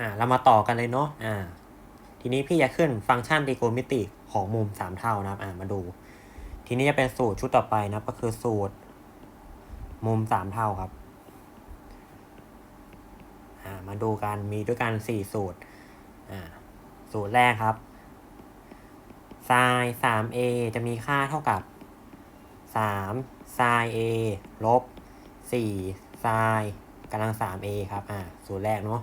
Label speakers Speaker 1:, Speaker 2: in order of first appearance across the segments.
Speaker 1: อ่าเรามาต่อกันเลยเนาะอ่าทีนี้พี่จะขึ้นฟังก์ชันตรีโกณมิติของมุมสามเท่านะครับอ่ามาดู ทีนี้จะเป็นสูตรชุดต่อไปนะก็คือสูตร มุมสามเท่าครับอ่ามาดูกันมีด้วยกันสี่สูตรอ่าสูตรแรกครับ sin 3a จะมีค่าเท่ากับ 3 sin a ลบ 4 sin กำลัง 3a ครับอ่าสูตรแรกเนาะ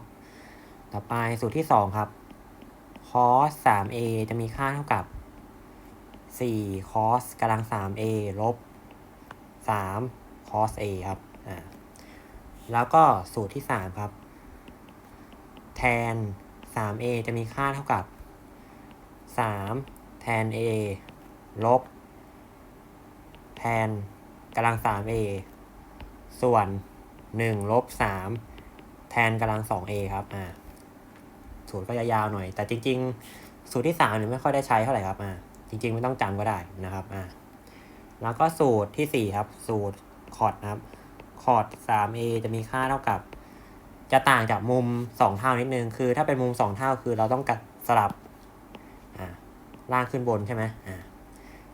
Speaker 1: ต่อไปสูตรที่2ครับ cos 3a จะมีค่าเท่ากับ 4 cos กำลัง 3a ลบ 3 cos a ครับ อ่า แล้วก็สูตรที่ 3 ครับ tan 3a จะมีค่าเท่ากับ3 tan a ลบ tan กำลัง 3a ส่วน 1 ลบ3 tan กำลัง 2a ครับ อ่า สูตรก็จะยาวหน่อย แต่จริง ๆ สูตรที่3เนี่ยไม่ค่อยได้ใช้เท่าไหร่ครับอ่าจริง ๆ ไม่ต้องจำก็ได้นะครับอ่าแล้วก็สูตรที่4ครับ สูตรคอร์ดนะครับคอร์ด 3a จะมีค่าเท่ากับ จะต่างจากมุม2เท่านิดนึงคือ ถ้าเป็นมุม2เท่าคือเราต้องกัดสลับอ่าล่างขึ้นบนใช่ไหมอ่า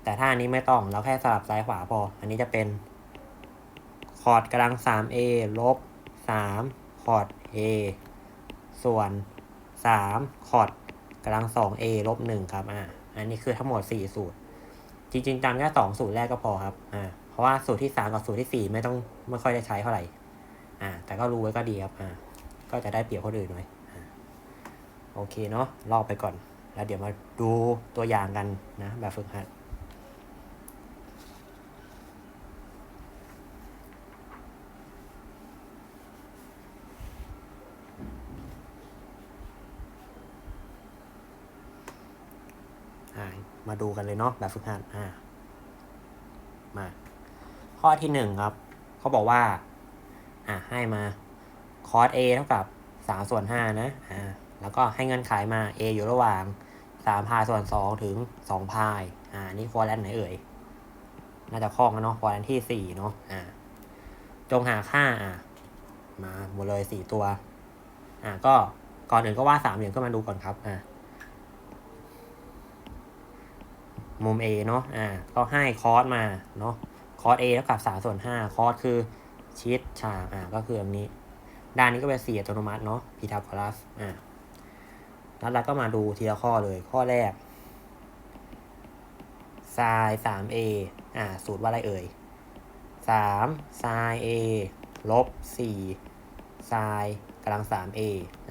Speaker 1: แต่ถ้าอันนี้ไม่ต้องเราแค่สลับซ้ายขวาพอ อันนี้จะเป็นคอร์ดกำลัง 3a ลบ 3 คอร์ด a ส่วน 3คอร์ดกำลัง 2a ลบ1ครับอ่าอันนี้คือทั้งหมด4สูตร จริงๆจำแค่2สูตรแรกก็พอครับอ่าเพราะว่าสูตรที่3กับสูตรที่4ไม่ต้องไม่ค่อยได้ใช้เท่าไหร่อ่า แต่ก็รู้ไว้ก็ดีครับอ่าก็จะได้เปรียบคนอื่นหน่อยอ่าโอเคเนาะลอกไปก่อน แล้วเดี๋ยวมาดูตัวอย่างกันนะ แบบฝึกหัด อ่า มาดูกันเลยเนาะแบบฝึกหัดอ่ามาข้อที่หนึ่งครับเขาบอกว่า อ่าให้มา cos a เท่ากับสามส่วนห้านะอ่าแล้วก็ให้เงินขายมา a อยู่ระหว่างสามพายส่วนสองถึงสองพายอ่านี่ควอแลนไหนเอ่ยน่าจะคล้องกันเนาะควอแลนที่สี่เนาะอ่าจงหาค่าอ่ามาหมดเลยสี่ตัว อ่าก็ก่อนอื่นก็ว่าสามเหลี่ยมก็มาดูก่อนครับอ่า มุม A เนาะอ่าก็ให้คอสมาเนาะคอส A เท่ากับสามส่วนห้าคอสคือชิดฉากอ่าก็คือแบบนี้ ด้านนี้ก็เป็นสี่อัตโนมัติเนาะพีทาโกรัสอ่าแล้วเราก็มาดูทีละข้อเลยข้อแรก sin 3a อ่า สูตรว่าอะไรเอ่ย3 sin a ลบ4 sin กำลัง 3a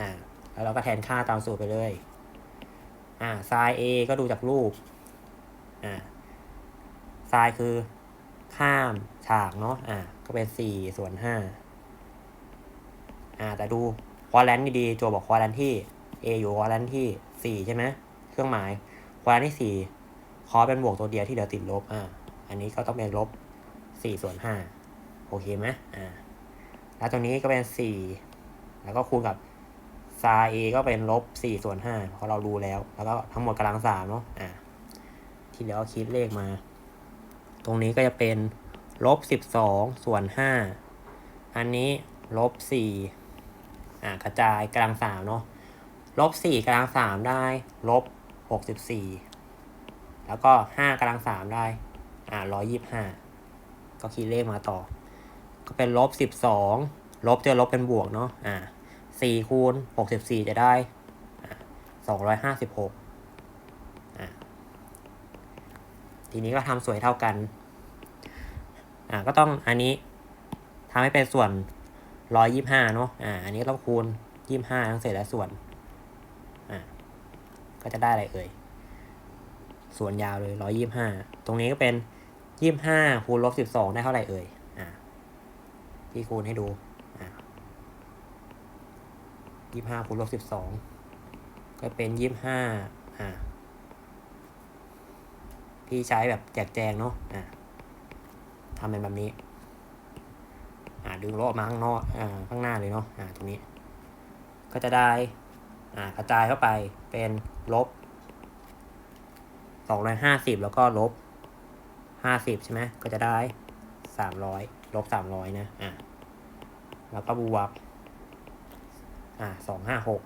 Speaker 1: อ่า แล้วเราก็แทนค่าตามสูตรไปเลย อ่า sin a ก็ดูจากรูป อ่า sin คือ ข้ามฉากเนาะอ่าก็เป็น4ส่วน5อ่าแต่ดูควอแลนดีๆโจบอกควอแลนที่ a อยู่ควอแลนต์ที่ใช่ไหมเครื่องหมายควอแลนต์ที่คอเป็นบวกตัวเดียวที่เดี๋ยวติดลบอ่าอันนี้ก็ต้องเป็นลบ4ส่วน5โอเคไหมอ่าแล้วตัวนี้ก็เป็น4แล้วก็คูณกับ sin a ก็เป็นลบ4ส่วน5เพราะเรารู้แล้ว แล้วก็ทั้งหมดกำลัง3เนาะอ่า เหลือก็คิดเลขมา ตรงนี้ก็จะเป็นลบ12ส่วน5อันนี้ลบ4อ่ากระจายกำลัง3เนาะลบ4กำลัง3ได้ลบ64แล้วก็5กำลัง3ได้อ่า125ก็คิดเลขมาต่อ ก็เป็นลบ12ลบเจอลบเป็นบวกเนาะอ่า4คูณ64จะได้อ่า256อ่า ทีนี้ก็ทำสวยเท่ากัน อ่าก็ต้องอันนี้ทำให้เป็นส่วนร้อยยี่ห้าเนาะอ่าอันนี้ต้องคูณยี่ห้าทั้งเศษและส่วนอ่าก็จะได้อะไรเอ่ยส่วนยาวเลยร้อยยี่ห้าตรงนี้ก็เป็นยี่ห้าคูณลบสิบสองได้เท่าไหร่เอ่ยอ่าพี่คูณให้ดูอ่ายี่ห้าคูณลบสิบสองก็เป็นยี่ห้าอ่า พี่ใช้แบบแจกแจงเนาะอ่าทำเป็นแบบนี้ อ่าดึงโลออมาข้างนอกอ่าข้างหน้าเลยเนาะอ่าตรงนี้ ก็จะได้อ่ากระจายเข้าไปเป็นลบสองร้อยห้าสิบแล้วก็ลบห้าสิบใช่ไหมก็จะได้สามร้อยลบสามร้อยนะอ่าแล้วก็บวกอ่าสองห้าหก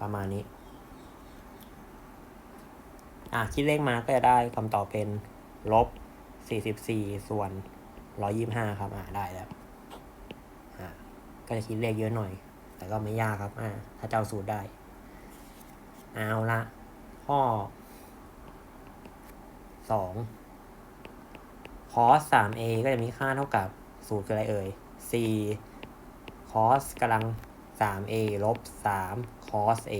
Speaker 1: ประมาณนี้ อะคิดเลขมาก็จะได้คำตอบเป็นลบสี่สิบสี่ส่วนร้อยี่ห้าครับ อ่าได้แล้วอ่าก็จะคิดเลขเยอะหน่อย แต่ก็ไม่ยากครับ อ่าถ้าเจ้าสูตรได้ เอาละข้อสองคอสสามเอก็จะมีค่าเท่ากับสูตรคืออะไรเอ่ยสี่คอสกำลังสามเอลบสามคอสเอ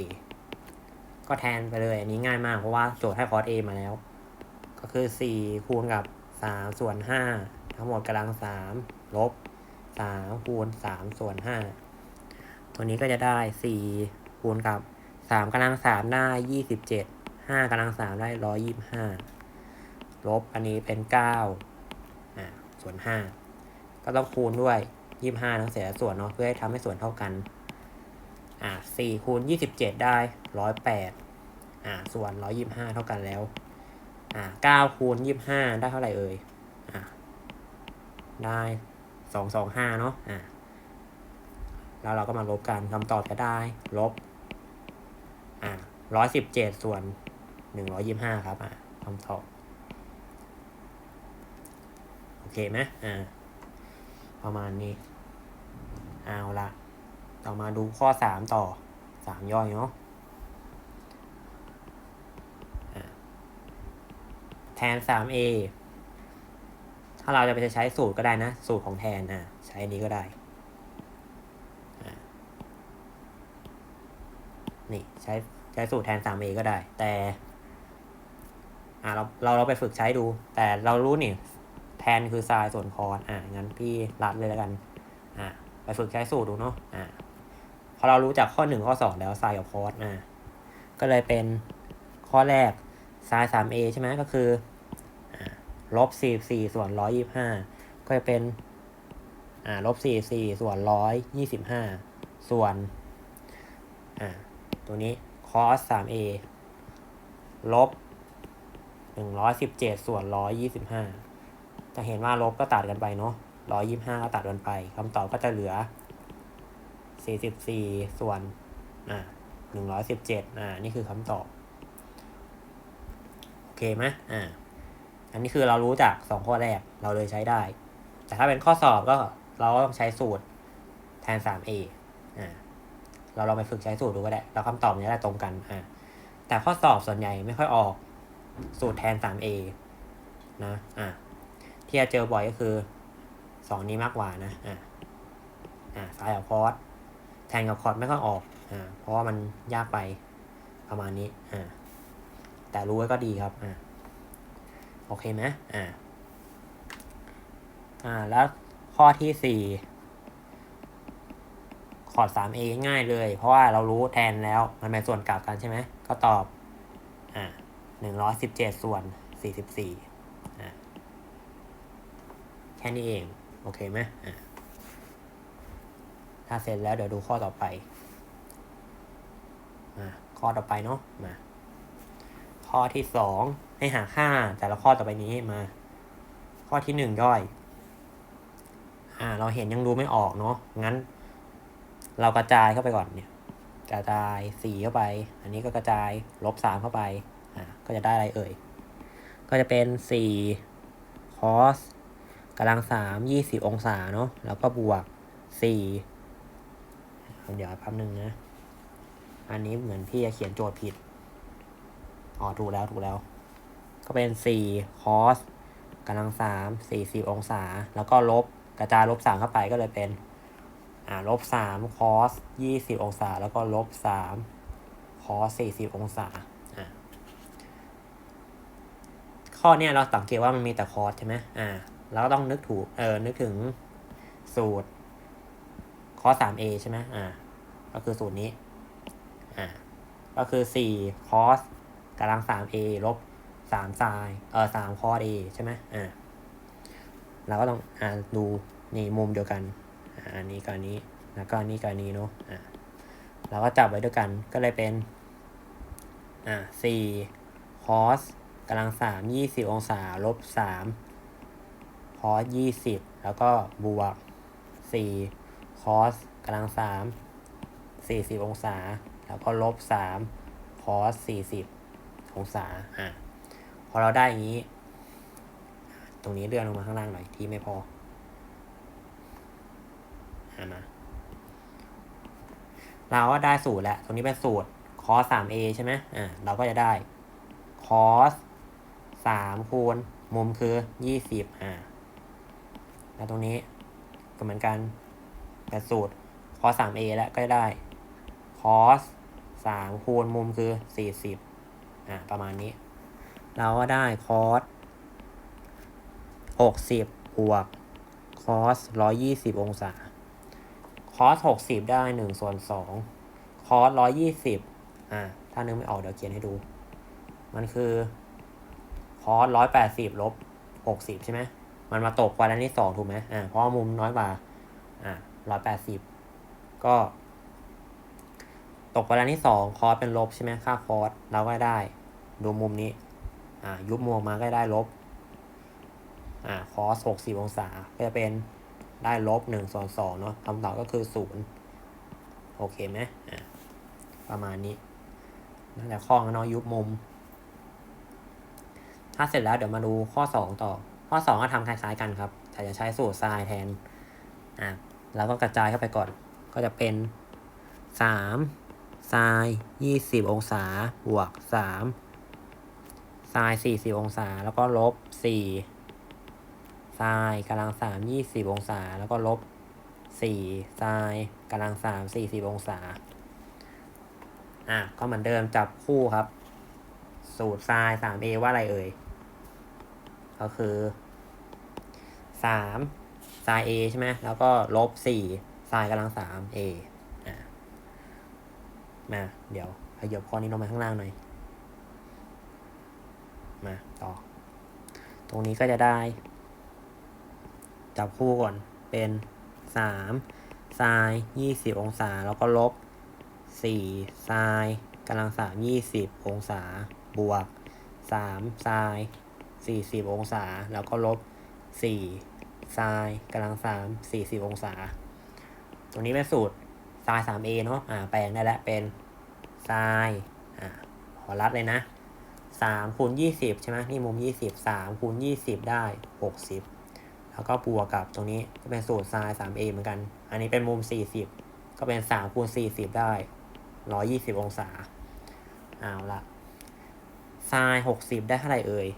Speaker 1: ก็แทนไปเลย อันนี้ง่ายมากเพราะว่าโจทย์ให้คอสเอมาแล้ว ก็คือสี่คูณกับสามส่วนห้าทั้งหมดกำลังสามลบสามคูณสามส่วนห้าตัวนี้ก็จะได้สี่คูณกับสามกำลังสามได้ยี่สิบเจ็ดห้ากำลังสามได้ร้อยยี่สิบห้าลบอันนี้เป็นเก้าอ่า ส่วนห้าก็ต้องคูณด้วยยี่สิบห้าทั้งเศษและส่วนเนาะเพื่อให้ทำให้ส่วนเท่ากัน อ่าสี่คูณยี่สิบเจ็ดได้ร้อยแปดอ่าส่วนร้อยี่ห้าเท่ากันแล้ว อ่าเก้าคูณยี่ห้าได้เท่าไหร่เอ่ย อ่าได้สองสองห้าเนาะ อ่าแล้วเราก็มาลบกันคำตอบจะได้ ลบ อ่าร้อยสิบเจ็ดส่วนหนึ่งร้อยี่ห้าครับ อ่าคำตอบ โอเคไหมอ่า ประมาณนี้ เอาละ ต่อมาดูข้อสามต่อสามย่อยเนาะแทนสาม a ถ้าเราจะไปใช้สูตรก็ได้นะ สูตรของแทนอะใช้อันนี้ก็ได้ นี่ใช้ใช้สูตรแทนสาม a ก็ได้ แต่อะเราเราเราไปฝึกใช้ดู แต่เรารู้นี่ แทนคือไซน์ส่วนคอนอะงั้นพี่รัดเลยแล้วกัน อะไปฝึกใช้สูตรดูเนาะอะ พอเรารู้จักข้อหนึ่งข้อสองแล้วไซน์กับคอสอะก็เลยเป็นข้อแรกไซน์สาม a ใช่ไหมก็คือลบสี่สี่ส่วนร้อยยี่ห้าก็จะเป็นอ่าลบสี่สี่ส่วนร้อยยี่สิบห้าส่วนอ่าตัวนี้คอสสาม a ลบหนึ่งร้อยสิบเจ็ดส่วนร้อยยี่สิบห้าจะเห็นว่าลบก็ตัดกันไปเนาะร้อยยี่ห้าก็ตัดกันไปคำตอบก็จะเหลือ สี่สิบสี่ส่วน อ่าหนึ่งร้อยสิบเจ็ดอ่า นี่คือคำตอบ โอเคไหมอ่า อันนี้คือเรารู้จากสองข้อแรก เราเลยใช้ได้ แต่ถ้าเป็นข้อสอบก็เราก็ต้องใช้สูตรแทนสาม a อ่า เราลองไปฝึกใช้สูตรดูก็ได้แล้วคำตอบมันจะได้ตรงกัน อ่า แต่ข้อสอบส่วนใหญ่ไม่ค่อยออกสูตรแทนสาม a นะ อ่า ที่จะเจอบ่อยก็คือสองนี้มากกว่านะ อ่า อ่าสายกับคอร์ส แทนกับคอร์สไม่ค่อยออกอ่าเพราะว่ามันยากไปประมาณนี้อ่าแต่รู้ไว้ก็ดีครับอ่าโอเคไหมอ่าอ่าแล้วข้อที่สี่คอร์ดสามเอง่ายเลย เพราะว่าเรารู้แทนแล้วมันเป็นส่วนกลับกันใช่ไหมก็ตอบอ่าหนึ่งร้อยสิบเจ็ดส่วนสี่สิบสี่อ่าแค่นี้เอง โอเคไหมอ่า ถ้าเสร็จแล้วเดี๋ยวดูข้อต่อไปอ่าข้อต่อไปเนาะมาข้อที่สองให้หาค่าแต่ละข้อต่อไปนี้มา ข้อที่หนึ่งย่อยอ่า เราเห็นยังดูไม่ออกเนาะงั้น เรากระจายเข้าไปก่อนเนี่ย กระจายสี่เข้าไป อันนี้ก็กระจายลบสามเข้าไปอ่าก็จะได้อะไรเอ่ย ก็จะเป็นสี่คอสกำลังสามยี่สิบองศาเนาะแล้วก็บวกสี่ เดี๋ยวแป๊บนึงนะ อันนี้เหมือนพี่จะเขียนโจทย์ผิด อ๋อ ถูกแล้ว ถูกแล้ว ก็เป็นสี่คอสกำลังสามสี่สิบองศา แล้วก็ลบกระจายลบสามเข้าไปก็เลยเป็น อ่า ลบสามคอสยี่สิบองศา แล้วก็ลบสามคอสสี่สิบองศา อ่าข้อเนี้ยเราสังเกตว่ามันมีแต่คอสใช่ไหมอ่าเราก็ต้องนึกถูก เออ นึกถึงสูตร คอสสาม 3a ใช่ไหมอ่า ก็คือสูตรนี้ อ่า ก็คือสี่คอสกำลังสามเอลบส3 s i เออ3 cos a ใช่ไหมอ่าเราก็ต้องอ่าดูนี่มุมเดียวกัน อ่าอันนี้กับนี้ แล้วก็อันนี้กับนี้เนาะ อ่าเราก็จับไว้ด้วยกัน ก็เลยเป็น อ่าสี่คอสกำลังสามยี่สิบองศา ลบสามคอสยี่สิบแล้วก็บวกสี่ cos กำลังสามสี่สิบองศา แล้วก็ลบสาม cos สี่สิบองศาอะพอเราได้อย่างนี้ ตรงนี้เลื่อนลงมาข้างล่างหน่อยที่ไม่พออ่มาเราก็ได้สูตรแล้ว ตรงนี้เป็นสูตร cos 3a ใช่ไหมอะเราก็จะได้ cos 3คูณมุมคือ 20 อ่า แล้วตรงนี้ก็เหมือนกัน แต่สูตรคอสามเอแล้วก็ได้คอสสามคูณมุมคือสี่สิบอ่า ประมาณนี้ เราก็ได้คอสหกสิบบวกคอสร้อยยี่สิบองศาคอสหกสิบได้หนึ่งส่วนสองคอสร้อยยี่สิบอ่า ถ้านึกไม่ออกเดี๋ยวเขียนให้ดู มันคือคอสร้อยแปดสิบลบหกสิบใช่ไหม มันมาตกกว่าด้านที่สองถูกไหมอ่า เพราะมุมน้อยกว่า อ่า ร้อยแปดสิบก็ ตกกว่าด้านที่สองคอสเป็นลบใช่ไหมค่าคอสเราก็ได้ ดูมุมนี้ อ่า ยุบมุมมาก็ได้ลบ อ่า คอสหกสิบองศา ก็จะเป็นได้ลบหนึ่งส่วนสองเนาะคำตอบก็คือศูนย์โอเคไหมอ่าประมาณนี้นั่นแหละข้อเนาะยุบมุม ถ้าเสร็จแล้วเดี๋ยวมาดูข้อสองต่อ ข้อสองก็ทำคล้ายๆกันครับแต่จะใช้สูตรไซน์แทนอ่า แล้วก็กระจายเข้าไปก่อน ก็จะเป็นสามไซยี่สิบองศา บวกสามไซน์สี่สิบองศา แล้วก็ลบสี่ไซกำลังสามยี่สิบองศา แล้วก็ลบสี่ไซกำลังสามสี่สิบองศา อะ ก็เหมือนเดิมจับคู่ครับ สูตรไซสามเอว่าอะไรเอ่ย ก็คือสาม ไซน์เอใช่ไหมแล้วก็ลบสี่ไซน์กำลังสามเออะมา เดี๋ยวขยับข้อนี้ลงมาข้างล่างหน่อย มา ต่อ ตรงนี้ก็จะได้ จับคู่ก่อนเป็นสามไซน์ยี่สิบองศา แล้วก็ลบสี่ไซน์กำลังสามยี่สิบองศา บวกสามไซน์สี่สิบองศา แล้วก็ลบสี่ ไซน์กำลังสามสี่สิบองศา ตรงนี้เป็นสูตรไซน์สามเอเนาะอ่าแปลงได้แล้วเป็นไซน์อ่าขอรับเลยนะสามคูณยี่สิบใช่ไหมนี่มุมยี่สิบสามคูณยี่สิบได้หกสิบแล้วก็บวกกับตรงนี้ก็เป็นสูตรไซน์สามเอเหมือนกัน อันนี้เป็นมุมสี่สิบก็เป็นสามคูณสี่สิบได้ร้อยี่สิบองศาเอาละไซน์หกสิบได้เท่าไหร่เอ่ย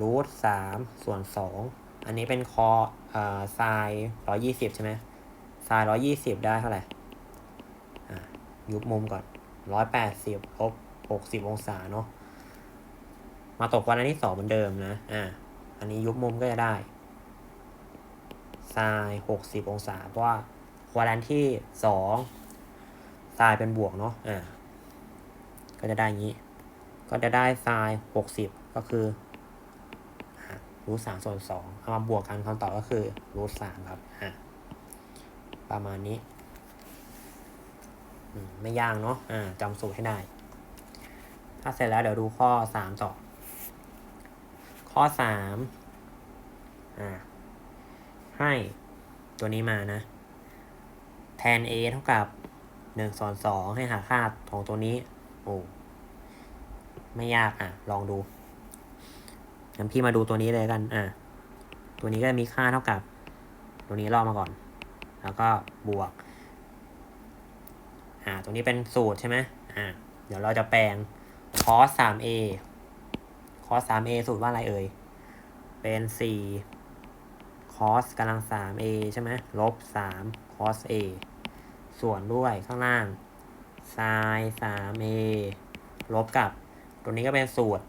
Speaker 1: รูทสามส่วนสอง อันนี้เป็นคอเอ่อไซน์ร้อยี่สิบใช่ไหมไซน์ร้อยี่สิบได้เท่าไหร่อ่ายุบมุมก่อนร้อยแปดสิบลบหกสิบองศาเนาะมาตกวันอันที่สองเหมือนเดิมนะอ่าอันนี้ยุบมุมก็จะได้ไซน์หกสิบองศา เพราะว่าควารันที่สองไซน์เป็นบวกเนาะอ่าก็จะได้อย่างนี้ ก็จะได้ไซน์หกสิบก็คือ รูทสามส่วนสองเอามาบวกกันคำตอบก็คือรูทสามครับอ่าประมาณนี้ไม่ยากเนาะอ่าจำสูตรให้ได้ ถ้าเสร็จแล้วเดี๋ยวดูข้อสามต่อ ข้อสามอ่าให้ตัวนี้มานะ แทน a เท่ากับหนึ่งส่วนสองให้หาค่าของตัวนี้ โอ้ ไม่ยากอะ ลองดู งั้นพี่มาดูตัวนี้เลยกัน อะตัวนี้ก็มีค่าเท่ากับ ตัวนี้ลอกมาก่อน แล้วก็บวก อ่าตัวนี้เป็นสูตรใช่ไหมอ่า เดี๋ยวเราจะแปลง cos 3a cos 3a สูตรว่าอะไรเอ่ย เป็น 4 cos กำลัง 3a ใช่ไหมลบ 3 cos a ส่วนด้วยข้างล่าง sin 3a ลบกับ ตัวนี้ก็เป็นสูตร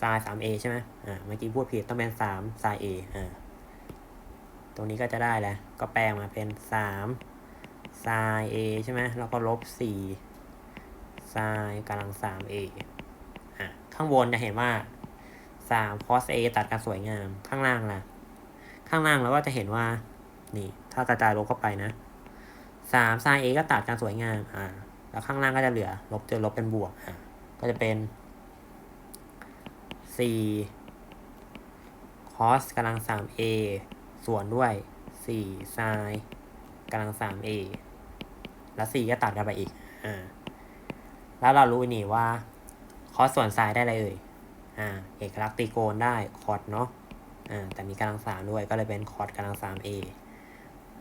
Speaker 1: sin 3a ใช่ไหมอ่า เมื่อกี้พูดผิดต้องเป็น3 sin a อ่า ตรงนี้ก็จะได้แหละก็แปลงมาเป็น3 sin a ใช่ไหมแล้วก็ลบ4 sin กำลัง 3a อะข้างบนจะเห็นว่า3 cos a ตัดกันสวยงาม ข้างล่างล่ะ ข้างล่างเราก็จะเห็นว่า นี่ ถ้ากระจายลบเข้าไปนะ3 sin a ก็ตัดกันสวยงาม อ่า แล้วข้างล่างก็จะเหลือ ลบเจอลบเป็นบวก อ่า ก็จะเป็น 4 cos กำลัง 3a ส่วนด้วย 4 sin กำลัง 3a แล้ว 4 ก็ตัดกันไปอีก อ่า แล้วเรารู้นี่ว่าคอสส่วนไซน์ได้อะไรเอ่ย อ่า เอกลักษณ์ตรีโกณได้คอสเนาะ อ่า แต่มีกำลังสามด้วย ก็เลยเป็นคอสกำลังสาม a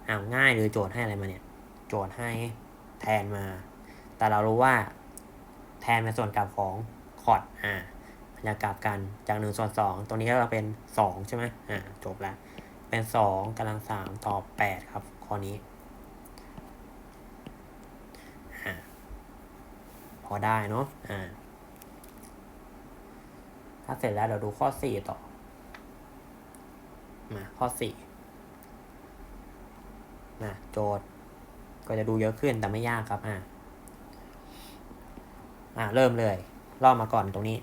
Speaker 1: อ้าวง่ายหรือโจทย์ให้อะไรมาเนี่ย โจทย์ให้แทนมา แต่เรารู้ว่าแทนเป็นส่วนกลับของคอร์ดอ่า มันจะกลับกันจากหนึ่งส่วนสองตรงนี้ก็จะเป็นสองใช่ไหมอ่าจบแล้ว เป็นสองกำลังสามต่อแปดครับ ข้อนี้อ่าพอได้เนาะอ่าถ้าเสร็จแล้วเดี๋ยวดูข้อสี่ต่อ มาข้อสี่นะโจทย์ ก็จะดูเยอะขึ้นแต่ไม่ยากครับอ่าอ่าเริ่มเลยลอกมาก่อนตรงนี้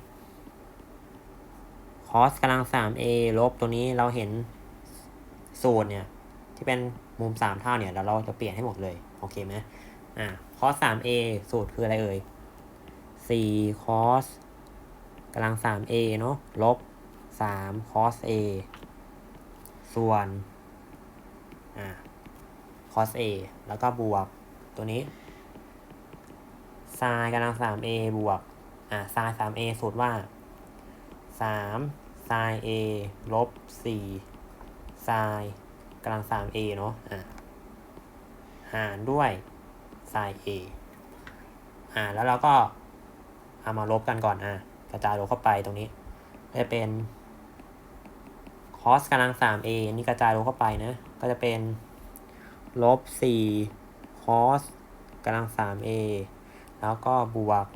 Speaker 1: cos กำลัง 3a ลบตัวนี้เราเห็นส่วนเนี่ย ที่เป็นมุม 3 เท่าเนี่ยเราจะเปลี่ยนให้หมดเลย โอเคไหมอ่า cos 3a สูตรคืออะไรเอ่ย4 cos กำลัง 3a เนาะลบ 3 cos a ส่วนอ่า cos a แล้วก็บวกตัวนี้ sin กำลัง 3a บวกอ่า sin 3a สูตรว่า 3 ไซน์ a ลบสี่ไซน์กำลังสาม a เนาะอะหารด้วยไซน์ a อ่าแล้วเราก็เอามาลบกันก่อนอะกระจายลงเข้าไปตรงนี้จะเป็นคอสกำลังสาม a นี่กระจายลงเข้าไปนะ ก็จะเป็นลบสี่คอสกำลังสาม a แล้วก็บวก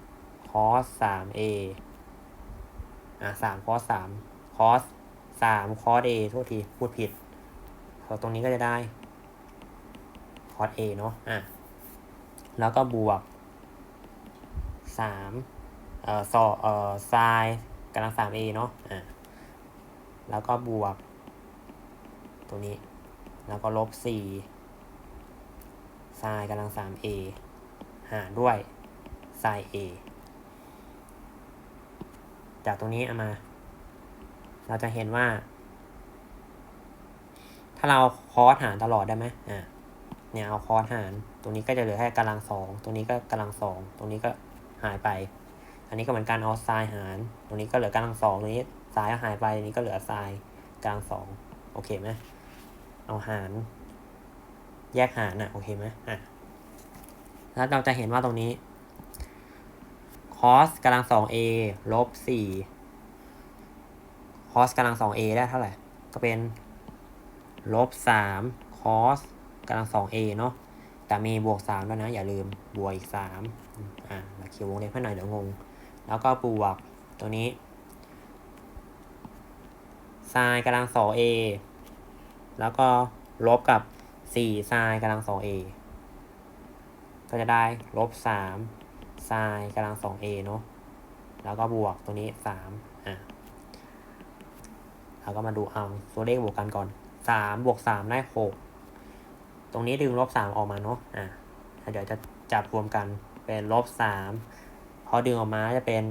Speaker 1: คอสสาม a อะสามคอสสาม cos สาม cos a โทษที พูดผิดพอตรงนี้ก็จะได้ cos a เนาะอะ แล้วก็บวกสามเอ่อซอเอ่อ sin กำลังสาม a เนาะอะ แล้วก็บวกตัวนี้ แล้วก็ลบสี่ sin กำลังสาม a หารด้วย sin a จากตรงนี้เอามา เราจะเห็นว่า ถ้าเราคอสหารตลอดได้ไหมอ่าเนี่ยเอาคอสหาร ตรงนี้ก็จะเหลือแค่กำลังสองตรงนี้ก็กำลังสองตรงนี้ก็หายไป อันนี้ก็เหมือนการเอาไซน์หาร ตรงนี้ก็เหลือกำลังสองตรงนี้ไซน์หายไปตรงนี้ก็เหลือไซน์กลังสองโอเคไหมเอาหาร แยกหารนะ่ะโอเคไหมอะแล้วเราจะเห็นว่าตรงนี้ cos กำลังสอง a ลบสี่ cos กำลังสอง a ได้เท่าไหร่ ก็เป็นลบสาม cos กำลังสอง a เนาะ แต่มีบวกสามด้วยนะ อย่าลืม บวกอีกสามอ่าเขียววงเล็บให้หน่อยเดี๋ยวงง แล้วก็บวกตัวนี้ sin กำลังสอง a แล้วก็ลบกับสี่ sin กำลังสอง a ก็จะได้ลบสาม sin กำลังสอง a เนาะ แล้วก็บวกตัวนี้สามอะ เราก็มาดูเอาตัวเลขบวกกันก่อนสามบวกสามได้หกตรงนี้ดึงลบสามออกมาเนาะอะเดี๋ยวจะจับรวมกันเป็นลบสามพอดึงออกมาจะเป็น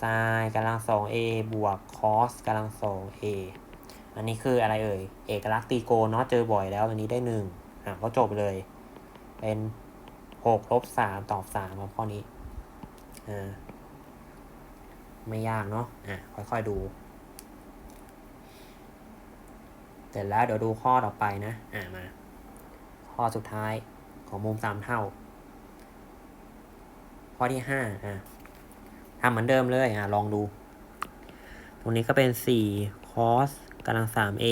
Speaker 1: sin กำลังสอง a บวก cos กำลังสอง a อันนี้คืออะไรเอ่ย เอกลักษณ์ตีโกณเนาะเจอบ่อยแล้วอันนี้ได้หนึ่งอะก็จบเลย เป็นหกลบสามตอบสามครับข้อนี้อ่าไม่ยากเนาะอะค่อยๆดู เส ร็จแล้วเดี๋ยวดูข้อต่อไปนะ อ่ามา ข้อสุดท้ายของมุมสามเท่า ข้อที่ห้าอะทำเหมือนเดิมเลยอะลองดู ตรงนี้ก็เป็นสี่ cos กำลังสาม a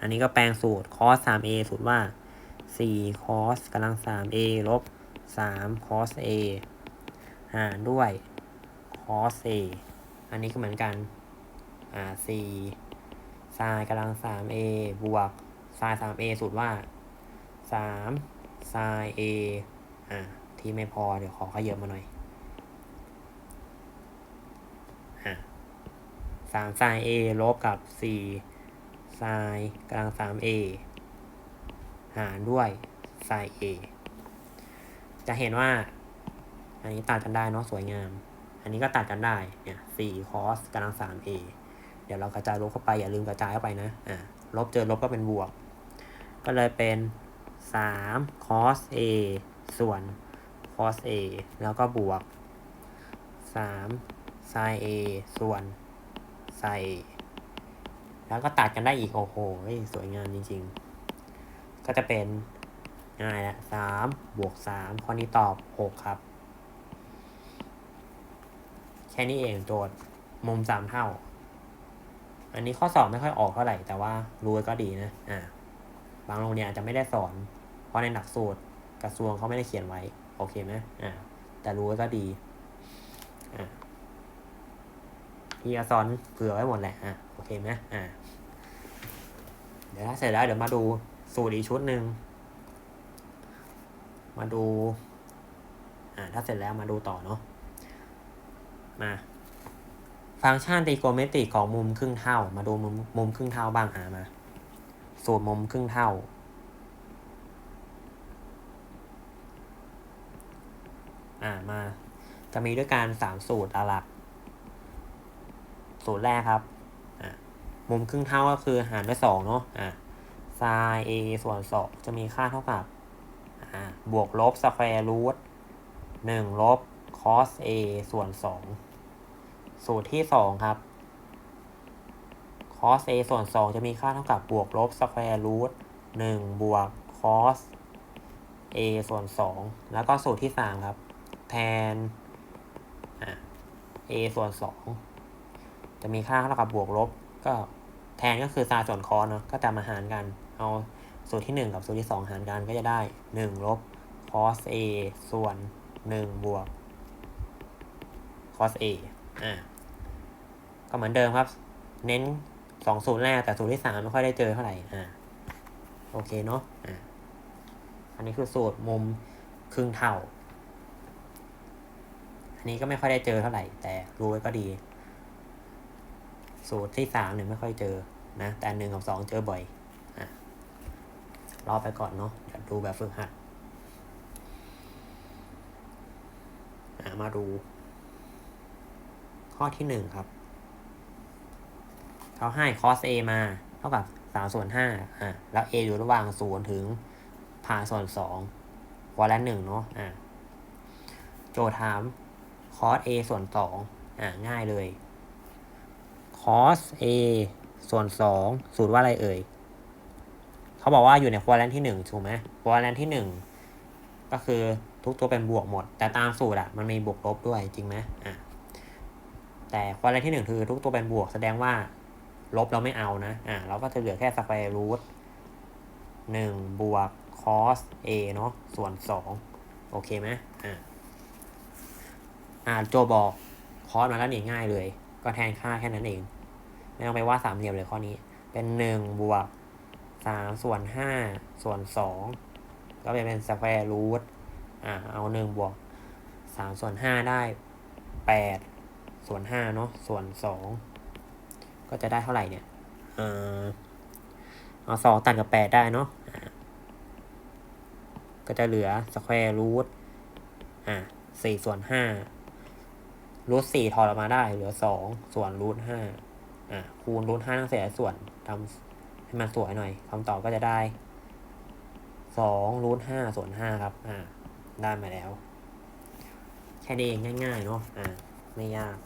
Speaker 1: อันนี้ก็แปลงสูตร cos สาม a สูตรว่าสี่ cos กำลังสาม a ลบสาม cos a หารด้วย cos a อันนี้ก็เหมือนกัน อ่าสี่ sin กำลังสาม a บวก sin สาม a สูตรว่าสาม sin a อ่าที่ไม่พอเดี๋ยวขอขยับมาหน่อยอ่าสาม sin a ลบกับสี่ sin กำลังสาม a หารด้วย sin a จะเห็นว่า อันนี้ตัดกันได้เนาะสวยงาม อันนี้ก็ตัดกันได้ เนี่ยสี่ cos กำลังสาม a เดี๋ยวเรากระจายลบเข้าไปอย่าลืมกระจายเข้าไปนะอ่าลบเจอลบก็เป็นบวก ก็เลยเป็นสาม cos a ส่วน cos a แล้วก็บวกสาม sin a ส่วน sin a แล้วก็ตัดกันได้อีก โอ้โห สวยงามจริงๆ ก็จะเป็นง่ายละสามบวกสามข้อนี้ตอบหกครับ แค่นี้เองโจทย์มุมสามเท่า อันนี้ข้อสอบไม่ค่อยออกเท่าไหร่ แต่ว่ารู้ก็ดีนะ อ่า บางโรงเรียนอาจจะไม่ได้สอน เพราะในหลักสูตรกระทรวงเขาไม่ได้เขียนไว้ โอเคไหมอ่า แต่รู้ก็ดี อ่าพี่จะสอนเผื่อไว้หมดแหละ อะโอเคไหมอ่า เดี๋ยวถ้าเสร็จแล้วเดี๋ยวมาดูสูตรอีกชุดหนึ่ง มาดู อ่า ถ้าเสร็จแล้วมาดูต่อเนาะ มา ฟังก์ชันตรีโกเมตริกของมุมครึ่งเท่า มาดูมุมมุมครึ่งเท่าบ้างอ่ามา สูตรมุมครึ่งเท่า อ่ามา จะมีด้วยการสามสูตรหลัก สูตรแรกครับ อ่ามุมครึ่งเท่าก็คือหารด้วยสองเนาะ อ่า sin a ส่วนสองจะมีค่าเท่ากับ อ่า บวกลบสแควร์รูทหนึ่งลบ cos a ส่วนสอง สูตรที่สองครับ cos a ส่วนสองจะมีค่าเท่ากับบวกลบสแควร์รูทหนึ่งบวก cos a ส่วนสองแล้วก็สูตรที่สามครับ แทน a ส่วนสองจะมีค่าเท่ากับบวกลบ ก็แทนก็คือ sin ส่วน cos เนาะก็จะมาหารกัน เอาสูตรที่หนึ่งกับสูตรที่สองหารกันก็จะได้หนึ่งลบ cos a ส่วนหนึ่งบวก cos a อ่า ก็เหมือนเดิมครับ เน้นสองสูตรแรกแต่สูตรที่สามไม่ค่อยได้เจอเท่าไหร่อ่าโอเคเนาะอ่าอันนี้คือสูตรมุมครึ่งเท่า อันนี้ก็ไม่ค่อยได้เจอเท่าไหร่ แต่รู้ไว้ก็ดี สูตรที่สามเนี่ยไม่ค่อยเจอนะ แต่หนึ่งกับสองเจอบ่อยอะรอไปก่อนเนาะเดี๋ยวดูแบบฝึกหัดอะมาดู ข้อที่หนึ่งครับ เขาให้ cos a มา เท่ากับสามส่วนห้าอะแล้ว a อยู่ระหว่างศูนย์ถึงผ่าส่วนสองวอลและหนึ่งเนาะอะโจทย์ถาม cos a ส่วนสองอะง่ายเลย cos a ส่วนสองสูตรว่าอะไรเอ่ยเขาบอกว่าอยู่ในควอแลนที่หนึ่งถูกไหมควอแลนที่หนึ่งก็คือทุกตัวเป็นบวกหมด แต่ตามสูตรอะมันมีบวกลบด้วยจริงไหมอะแต่ควอแลนที่หนึ่งคือทุกตัวเป็นบวกแสดงว่า ลบเราไม่เอานะ อะเราก็จะเหลือแค่สแควร์รูทหนึ่งบวก cos a เนาะส่วนสองโอเคไหมอะอ่าโจบอกคอสมาแล้วนี่ง่ายเลย ก็แทนค่าแค่นั้นเอง ไม่ต้องไปว่าสามเหลี่ยมเลยข้อนี้ เป็นหนึ่งบวกสามส่วนห้าส่วนสองก็ไปเป็นสแควร์รูทอ่าเอาหนึ่งบวกสามส่วนห้าได้แปดส่วนห้าเนาะส่วนสอง ก็จะได้เท่าไหร่เนี่ย เออเอาสองตัดกับแปดได้เนาะอ่าก็จะเหลือสแควร์รูทอ่าสี่ส่วนห้ารูทสี่ถอดออกมาได้ เหลือสองส่วนรูทห้าอะคูณรูทห้าทั้งเศษและส่วนทำให้มันสวยหน่อยคำตอบก็จะได้สองรูทห้าส่วนห้าครับ อ่า ได้มาแล้ว แค่นี้เองง่ายๆเนาะอ่า ไม่ยาก